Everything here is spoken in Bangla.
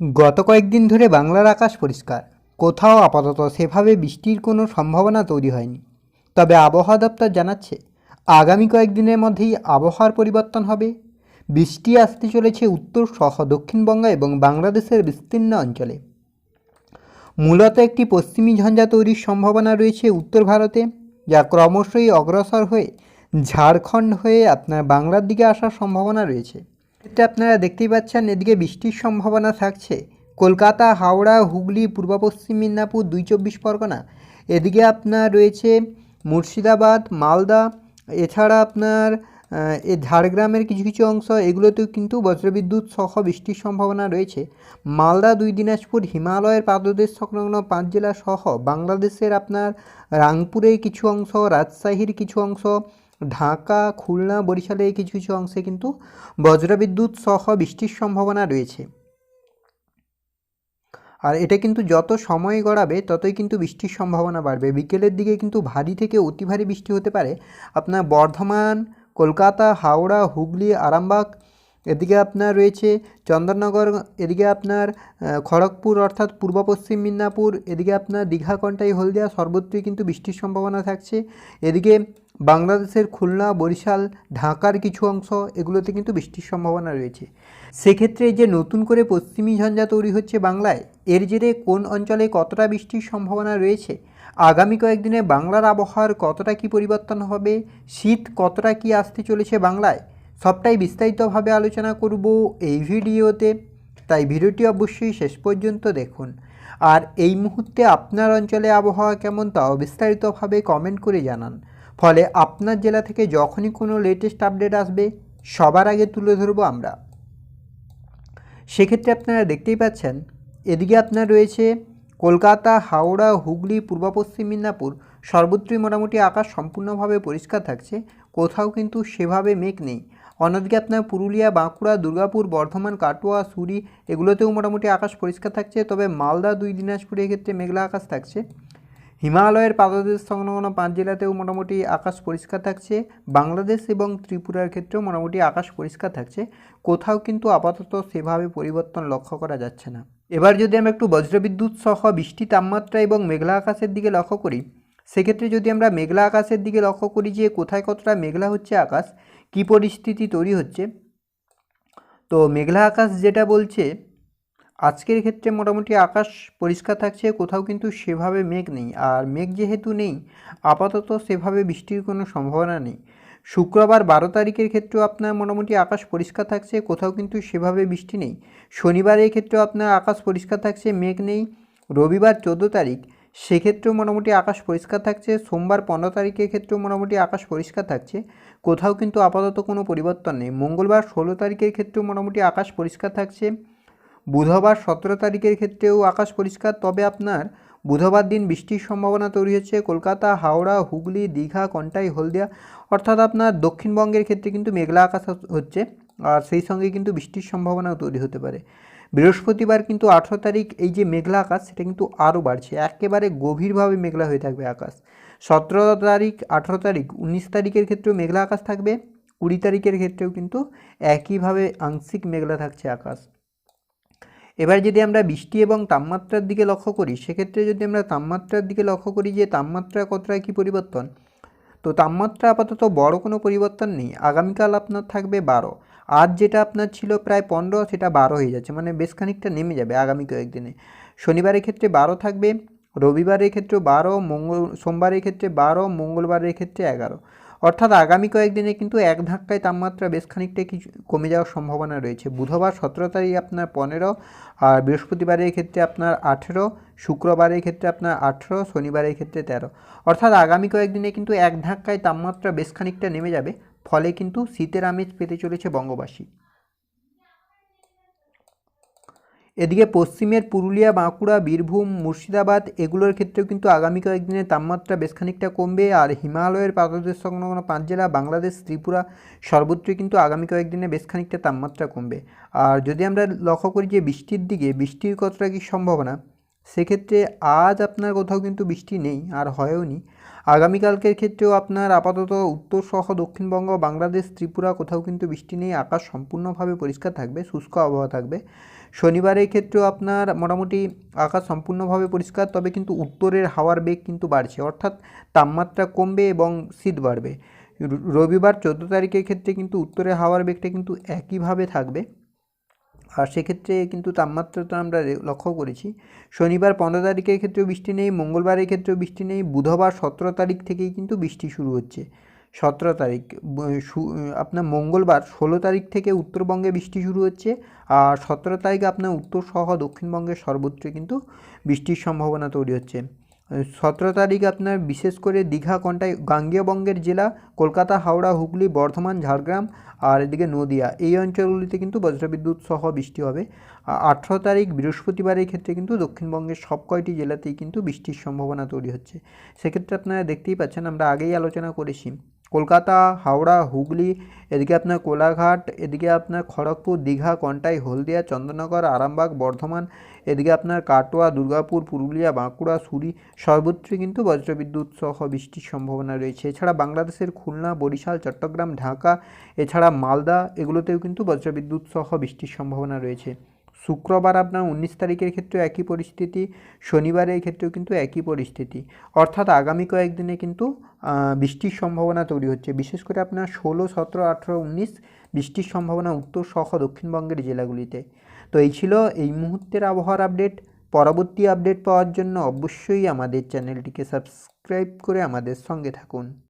গত কয়েকদিন ধরে বাংলার আকাশ পরিষ্কার। কোথাও আপাতত সেভাবে বৃষ্টির কোনো সম্ভাবনা তৈরি হয়নি। তবে আবহাওয়া দপ্তর জানাচ্ছে, আগামী কয়েকদিনের মধ্যেই আবহাওয়ার পরিবর্তন হবে। বৃষ্টি আসতে চলেছে উত্তর সহ দক্ষিণবঙ্গ এবং বাংলাদেশের বিস্তীর্ণ অঞ্চলে। মূলত একটি পশ্চিমী ঝঞ্ঝা তৈরির সম্ভাবনা রয়েছে উত্তর ভারতে, যা ক্রমশই অগ্রসর হয়ে ঝাড়খণ্ড হয়ে আপনার বাংলার দিকে আসার সম্ভাবনা রয়েছে। এটা আপনারা দেখতেই পাচ্ছেন, এদিকে বৃষ্টির সম্ভাবনা থাকছে। কলকাতা, হাওড়া, হুগলি, পূর্ব পশ্চিম মেদিনীপুর, দুই চব্বিশ পরগনা। এদিকে আপনার রয়েছে মুর্শিদাবাদ, মালদা, এছাড়া আপনার এ ঝাড়গ্রামের কিছু কিছু অংশ, এগুলোতেও কিন্তু বজ্রবিদ্যুৎ সহ বৃষ্টির সম্ভাবনা রয়েছে। মালদা, দুই দিনাজপুর, হিমালয়ের পাদদেশ সংলগ্ন পাঁচ জেলা সহ বাংলাদেশের আপনার রাংপুরের কিছু অংশ, রাজশাহীর কিছু অংশ ঢাকা, খুলনা, বরিশালের কিছু কিছু অংশে কিন্তু বজ্রবিদ্যুৎ সহ বৃষ্টির সম্ভাবনা রয়েছে। আর এটা কিন্তু যত সময় গড়াবে, ততই কিন্তু বৃষ্টির সম্ভাবনা বাড়বে। বিকেলের দিকে কিন্তু ভারী থেকে অতি ভারী বৃষ্টি হতে পারে। আপনার বর্ধমান, কলকাতা, হাওড়া, হুগলি, আরামবাগ এদিকে আপনার রয়েছে চন্দননগর, এদিকে আপনার খড়গপুর অর্থাৎ পূর্ব পশ্চিম মিদনাপুর, এদিকে আপনার দীঘা, কন্টাই, হলদিয়া, সর্বত্রই কিন্তু বৃষ্টির সম্ভাবনা থাকছে। এদিকে বাংলাদেশের খুলনা, বরিশাল, ঢাকার কিছু অংশ এগুলোতে কিন্তু বৃষ্টির সম্ভাবনা রয়েছে। সেক্ষেত্রে যে নতুন করে পশ্চিমী ঝঞ্ঝা তৈরি হচ্ছে বাংলায়, এর জেরে কোন অঞ্চলে কতটা বৃষ্টির সম্ভাবনা রয়েছে? আগামী কয়েকদিনে বাংলার আবহাওয়ার কতটা কি পরিবর্তন হবে? শীত কতটা কি আসতে চলেছে বাংলায়? সবটাই বিস্তারিতভাবে আলোচনা করব এই ভিডিওতে, তাই ভিডিওটি অবশ্যই শেষ পর্যন্ত দেখুন। আর এই মুহূর্তে আপনার অঞ্চলে আবহাওয়া কেমন তাও বিস্তারিতভাবে কমেন্ট করে জানান। ফলে আপনার জেলা থেকে যখনই কোনো লেটেস্ট আপডেট আসবে, সবার আগে তুলে ধরবো আমরা। সেক্ষেত্রে আপনারা দেখতেই পাচ্ছেন, এদিকে আপনার রয়েছে কলকাতা, হাওড়া, হুগলি, পূর্ব পশ্চিম মিদনাপুর, সর্বত্রই মোটামুটি আকাশ সম্পূর্ণভাবে পরিষ্কার থাকছে, কোথাও কিন্তু সেভাবে মেঘ নেই। অন্যদিকে আপনার পুরুলিয়া, বাঁকুড়া, দুর্গাপুর, বর্ধমান, কাটোয়া, সুরি এগুলোতেও মোটামুটি আকাশ পরিষ্কার থাকছে, তবে মালদা, দুই দিনাজপুরের ক্ষেত্রে মেঘলা আকাশ থাকছে। হিমালয়ের পাদদেশ সংলগ্ন পাঁচ জেলাতেও মোটামুটি আকাশ পরিষ্কার থাকছে। বাংলাদেশ এবং ত্রিপুরার ক্ষেত্রেও মোটামুটি আকাশ পরিষ্কার থাকছে। কোথাও কিন্তু আপাতত সেভাবে পরিবর্তন লক্ষ্য করা যাচ্ছে না। এবার যদি আমরা একটু বজ্রবিদ্যুৎ সহ বৃষ্টি তাপমাত্রা এবং মেঘলা আকাশের দিকে লক্ষ্য করি, সেক্ষেত্রে যদি আমরা মেঘলা আকাশের দিকে লক্ষ্য করি যে কোথায় কতটা মেঘলা হচ্ছে আকাশ কী পরিস্থিতি তৈরি হচ্ছে? তো মেঘলা আকাশ যেটা বলছে, আজকের ক্ষেত্রে মোটামুটি আকাশ পরিষ্কার থাকছে, কোথাও কিন্তু সেভাবে মেঘ নেই। আর মেঘ যেহেতু নেই, আপাতত সেভাবে বৃষ্টির কোনো সম্ভাবনা নেই। শুক্রবার বারো তারিখের ক্ষেত্রেও আপনার মোটামুটি আকাশ পরিষ্কার থাকছে, কোথাও কিন্তু সেভাবে বৃষ্টি নেই। শনিবারের ক্ষেত্রেও আপনার আকাশ পরিষ্কার থাকছে, মেঘ নেই। রবিবার চোদ্দ তারিখ সেক্ষেত্রেও মোটামুটি আকাশ পরিষ্কার থাকছে। সোমবার পনেরো তারিখের ক্ষেত্রেও মোটামুটি আকাশ পরিষ্কার থাকছে। কোথাও কিন্তু আপাতত কোনো পরিবর্তন নেই। মঙ্গলবার ষোলো তারিখের ক্ষেত্রেও মোটামুটি আকাশ পরিষ্কার থাকছে। বুধবার সতেরো তারিখের ক্ষেত্রেও আকাশ পরিষ্কার। তবে আপনার বুধবার দিন বৃষ্টির সম্ভাবনা তৈরি হচ্ছে। কলকাতা, হাওড়া, হুগলি, দীঘা, কন্টাই, হলদিয়া অর্থাৎ আপনার দক্ষিণবঙ্গের ক্ষেত্রে কিন্তু মেঘলা আকাশ হচ্ছে। আর সেই সঙ্গে কিন্তু বৃষ্টির সম্ভাবনাও তৈরি হতে পারে। বৃহস্পতিবার কিন্তু আঠেরো তারিখ এই যে মেঘলা আকাশ, সেটা কিন্তু আরও বাড়ছে। একেবারে গভীরভাবে মেঘলা হয়ে থাকবে আকাশ। সতেরো তারিখ, আঠেরো তারিখ, উনিশ তারিখের ক্ষেত্রেও মেঘলা আকাশ থাকবে। কুড়ি তারিখের ক্ষেত্রেও কিন্তু একইভাবে আংশিক মেঘলা থাকছে আকাশ। এবার যদি আমরা বৃষ্টি এবং তাপমাত্রার দিকে লক্ষ্য করি, সেক্ষেত্রে যদি আমরা তাপমাত্রার দিকে লক্ষ্য করি যে তাপমাত্রা কতটা কী পরিবর্তন, তো তাপমাত্রা আপাতত বড় কোনো পরিবর্তন নেই। আগামীকাল আপনার থাকবে বারো। আজ যেটা আপনার ছিল প্রায় পনেরো, সেটা বারো হয়ে যাচ্ছে মানে বেশ খানিকটা নেমে যাবে আগামী কয়েকদিনে। শনিবারের ক্ষেত্রে বারো থাকবে, রবিবারের ক্ষেত্রে বারো, মঙ্গল, সোমবারের ক্ষেত্রে বারো, মঙ্গলবারের ক্ষেত্রে এগারো। অর্থাৎ আগামী কয়েকদিনে কিন্তু এক ধাক্কায় তাপমাত্রা বেশ খানিকটা কিছু, কমে যাওয়ার সম্ভাবনা রয়েছে। বুধবার সতেরো তারিখ আপনার পনেরো, আর বৃহস্পতিবারের ক্ষেত্রে আপনার আঠেরো, শুক্রবারের ক্ষেত্রে আপনার আঠেরো, শনিবারের ক্ষেত্রে তেরো। অর্থাৎ আগামী কয়েকদিনে কিন্তু এক ধাক্কায় তাপমাত্রা বেশ খানিকটা নেমে যাবে ফলে কিন্তু শীতের আমেজ পেতে চলেছে বঙ্গবাসী। এদিকে পশ্চিমের পুরুলিয়া, বাঁকুড়া, বীরভূম, মুর্শিদাবাদ, এগুলোর ক্ষেত্রেও কিন্তু আগামী কয়েকদিনে তাপমাত্রা বেশ খানিকটা কমবে। আর হিমালয়ের পাদদেশ সংলগ্ন পাঁচ জেলা, বাংলাদেশ, ত্রিপুরা সর্বত্রই কিন্তু আগামী কয়েকদিনে বেশ খানিকটা তাপমাত্রা কমবে। আর যদি আমরা লক্ষ্য করি যে বৃষ্টির দিকে, বৃষ্টির কতটা কী সম্ভাবনা সেক্ষেত্রে আজ আপনার কোথাও কিন্তু বৃষ্টি নেই আর হয়ও নি। আগামীকালকের ক্ষেত্রেও আপনার আপাতত উত্তর সহ দক্ষিণবঙ্গ, বাংলাদেশ, ত্রিপুরা কোথাও কিন্তু বৃষ্টি নেই। আকাশ সম্পূর্ণভাবে পরিষ্কার থাকবে, শুষ্ক আবহাওয়া থাকবে। শনিবারের ক্ষেত্রেও আপনার মোটামুটি আকাশ সম্পূর্ণভাবে পরিষ্কার, তবে কিন্তু উত্তরের হাওয়ার বেগ কিন্তু বাড়ছে। অর্থাৎ তাপমাত্রা কমবে এবং শীত বাড়বে। রবিবার চোদ্দ তারিখের ক্ষেত্রে কিন্তু উত্তরের হাওয়ার বেগটা কিন্তু একইভাবে থাকবে। আর সেক্ষেত্রে কিন্তু তাপমাত্রা তো আমরা লক্ষ্য করেছি। শনিবার পনেরো তারিখের ক্ষেত্রেও বৃষ্টি নেই, মঙ্গলবারের ক্ষেত্রেও বৃষ্টি নেই, বুধবার সতেরো তারিখ থেকেই কিন্তু বৃষ্টি শুরু হচ্ছে। সতেরো তারিখ আপনার মঙ্গলবার ষোলো তারিখ থেকে উত্তরবঙ্গে বৃষ্টি শুরু হচ্ছে আর সতেরো তারিখ আপনার উত্তর সহ দক্ষিণবঙ্গের সর্বত্র কিন্তু বৃষ্টির সম্ভাবনা তৈরি হচ্ছে। সতেরো তারিখ আপনার বিশেষ করে দীঘা, কন্টাই? গাঙ্গেয়বঙ্গের জেলা, কলকাতা, হাওড়া, হুগলি, বর্ধমান, ঝাড়গ্রাম আর এদিকে নদিয়া। এই অঞ্চলগুলিতে কিন্তু বজ্রবিদ্যুৎ সহ বৃষ্টি হবে। আঠেরো তারিখ বৃহস্পতিবারের ক্ষেত্রে কিন্তু দক্ষিণবঙ্গের সব কয়টি জেলাতেই কিন্তু বৃষ্টির সম্ভাবনা তৈরি হচ্ছে। সেক্ষেত্রে আপনারা দেখতেই পাচ্ছেন, আমরা আগেই আলোচনা করেছি কলকাতা, হাওড়া, হুগলি, এদিকে আপনার কোলাঘাট, এদিকে আপনার খড়গপুর, দীঘা, কন্টাই, হলদিয়া চন্দননগর আরামবাগ, বর্ধমান, এদিকে আপনার কাটোয়া, দুর্গাপুর, পুরুলিয়া, বাঁকুড়া, সুরি, সর্বত্রই কিন্তু বজ্রবিদ্যুৎ সহ বৃষ্টির সম্ভাবনা রয়েছে। এছাড়া বাংলাদেশের খুলনা, বরিশাল, চট্টগ্রাম, ঢাকা, এছাড়া মালদা, এগুলোতেও কিন্তু বজ্রবিদ্যুৎ সহ বৃষ্টির সম্ভাবনা রয়েছে। শুক্রবার আপনার উনিশ তারিখের ক্ষেত্রেও একই পরিস্থিতি, শনিবারের ক্ষেত্রেও কিন্তু একই পরিস্থিতি। অর্থাৎ আগামী কয়েকদিনে কিন্তু বৃষ্টির সম্ভাবনা তৈরি হচ্ছে। বিশেষ করে আপনার ষোলো, সতেরো, আঠেরো, উনিশ বৃষ্টির সম্ভাবনা উত্তর সহ দক্ষিণবঙ্গের জেলাগুলিতে। তো এই ছিল এই মুহূর্তের আবহাওয়ার আপডেট। পরবর্তী আপডেট পাওয়ার জন্য অবশ্যই আমাদের চ্যানেলটিকে সাবস্ক্রাইব করে আমাদের সঙ্গে থাকুন।